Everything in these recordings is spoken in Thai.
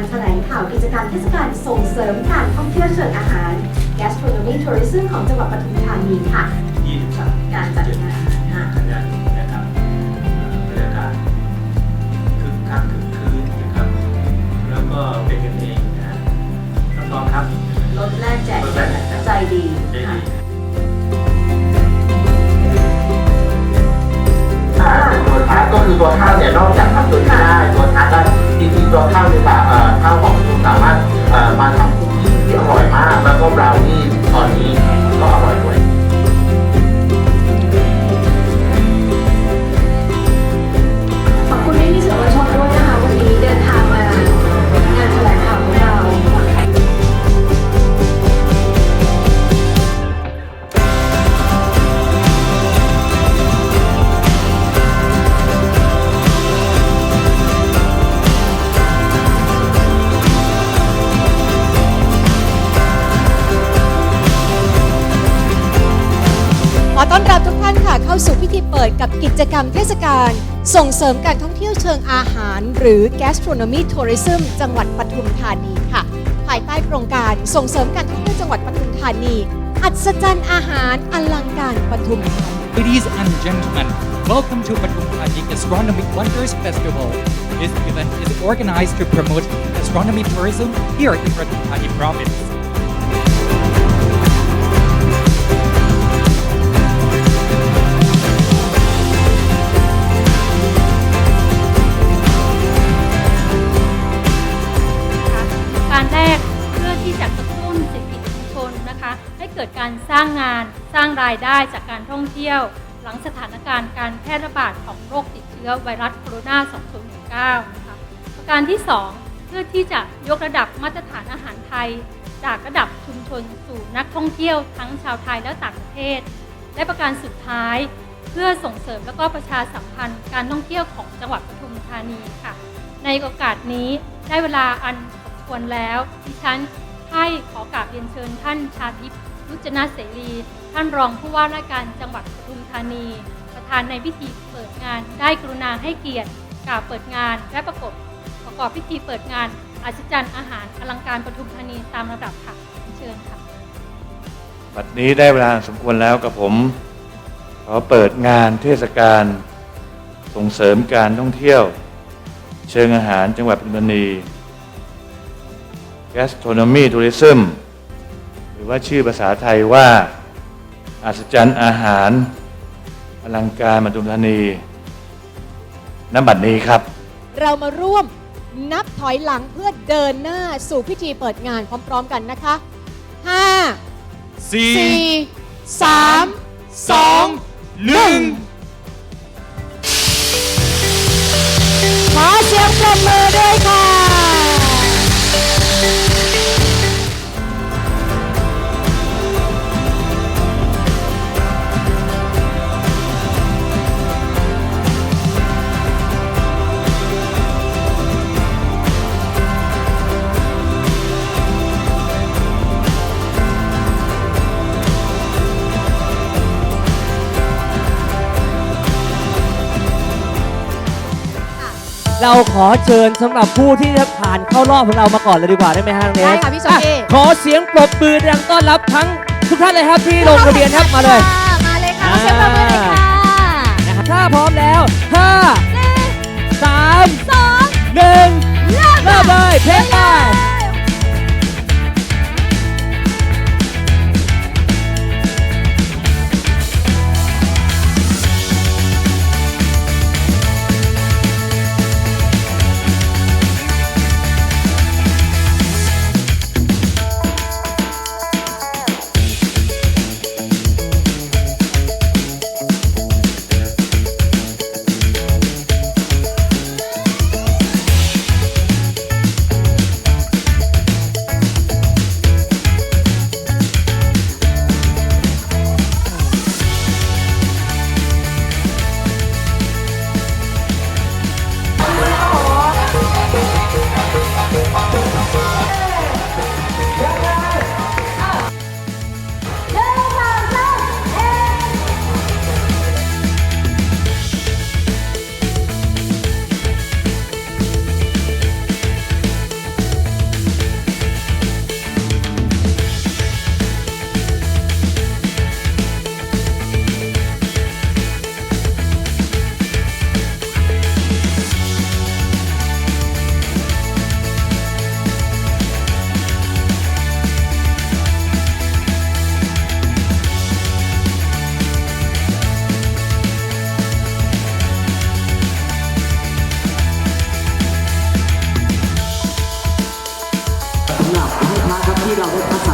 การแถลงข่าวกิจกรรมเทศกาลส่งเสริมการท่องเที่ยวเชิงอาหาร Gastronomy Tourism ของจังหวัดปทุมธานีค่ะ 23 การจัดงาน กับกิจกรรมเทศกาลส่งเสริมการท่องเที่ยวเชิงอาหาร หรือ Gastronomy Tourism จังหวัดปทุมธานีค่ะ ภายใต้โครงการส่งเสริมการท่องเที่ยวจังหวัดปทุมธานี อัศจรรย์อาหารอลังการปทุมธานี Ladies and gentlemen, welcome to Patum Thani Gastronomic Wonders Festival. This event is organized to promote gastronomy tourism here in Patum Thani province. ร้างรายได้จากการท่องเที่ยว หลังสถานการณ์การแพร่ระบาดของโรคติดเชื้อไวรัสโคโรนา 2019 นะคะประการที่ 2 เพื่อที่จะยกระดับมาตรฐานอาหารไทย จากระดับชุมชนสู่นักท่องเที่ยวทั้งชาวไทยและต่างประเทศ และประการสุดท้ายเพื่อส่งเสริมและก็ประชาสัมพันธ์การท่องเที่ยวของจังหวัดปทุมธานีค่ะ ในโอกาสนี้ได้เวลาอันสมควรแล้ว ดิฉันให้ขอกราบเรียนเชิญท่านชาทิพย์ รุจนะเสรีท่านรองผู้ว่าราชการจังหวัดปทุมธานี ประธานในพิธีเปิดงานได้กรุณาให้เกียรติกล่าวเปิดงาน และประกอบประกอบพิธีเปิดงานอัศจรรย์อาหารอลังการปทุมธานีตามระดับค่ะเชิญค่ะบัดนี้ได้เวลาสมควรแล้วกับผม ขอเปิดงานเทศกาลส่งเสริมการท่องเที่ยว เชิงอาหารจังหวัดปทุมธานี Gastronomy Tourism รือว่าชื่อภาษาไทยว่า อัศจรรย์อาหาร อลังการปทุมธานีณบัดนี้ครับ เรามาร่วมนับถอยหลังเพื่อเดินหน้าสู่พิธีเปิดงานพร้อม ๆ กันนะคะ5 4 3 2 1 ขอเสียงปรบมือ เราขอเชิญสำหรับผู้ที่จะผ่านเข้ารอบของเรามาก่อนเลยดีกว่าได้ไหมฮะน้องเนสได้ค่ะพี่โจอี้อะขอเสียงปรบมือดังต้อนรับทั้งทุกท่านเลยครับที่ลงทะเบียนครับมาเลยมาเลยค่ะขอเสียงปรบมือเลยค่ะนะครับถ้าพร้อมแล้ว 5 3 2 1เริ่มเลยเพลงไป Thank you.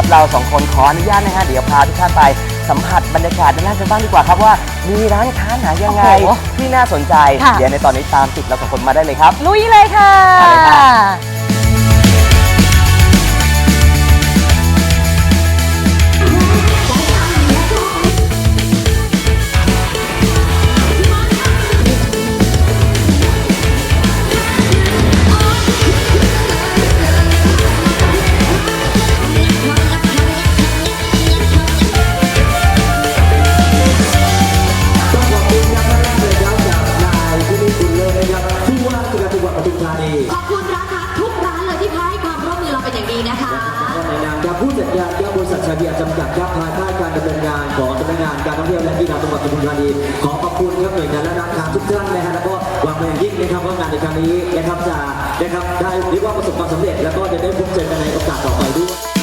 ครับเราสองคนขออนุญาตนะฮะเดี๋ยวพาทุกท่านไปสัมผัสบรรยากาศด้านล่างกันบ้างดีกว่าครับว่า มีร้านค้าไหนยังไง โอ้โหที่น่าสนใจ ค่ะ เดี๋ยวในตอนนี้ตามติดเราสองคนมาได้เลยครับ ลุยเลยค่ะไปเลยค่ะ ระเบียบจำกัดครับภายใต้การดำเนินงานของสำนักงานการท่องเที่ยวและกีฬาจังหวัดปทุมธานีขอขอบคุณครับหน่วยงานและร้านค้าทุกท่านนะฮะแล้วก็หวังเป็นอย่างยิ่งนะครับว่างานในครั้งนี้นะครับจะนะครับได้เรียกว่าประสบความสำเร็จ แล้วก็จะได้พบเจอกันในโอกาสต่อไปด้วย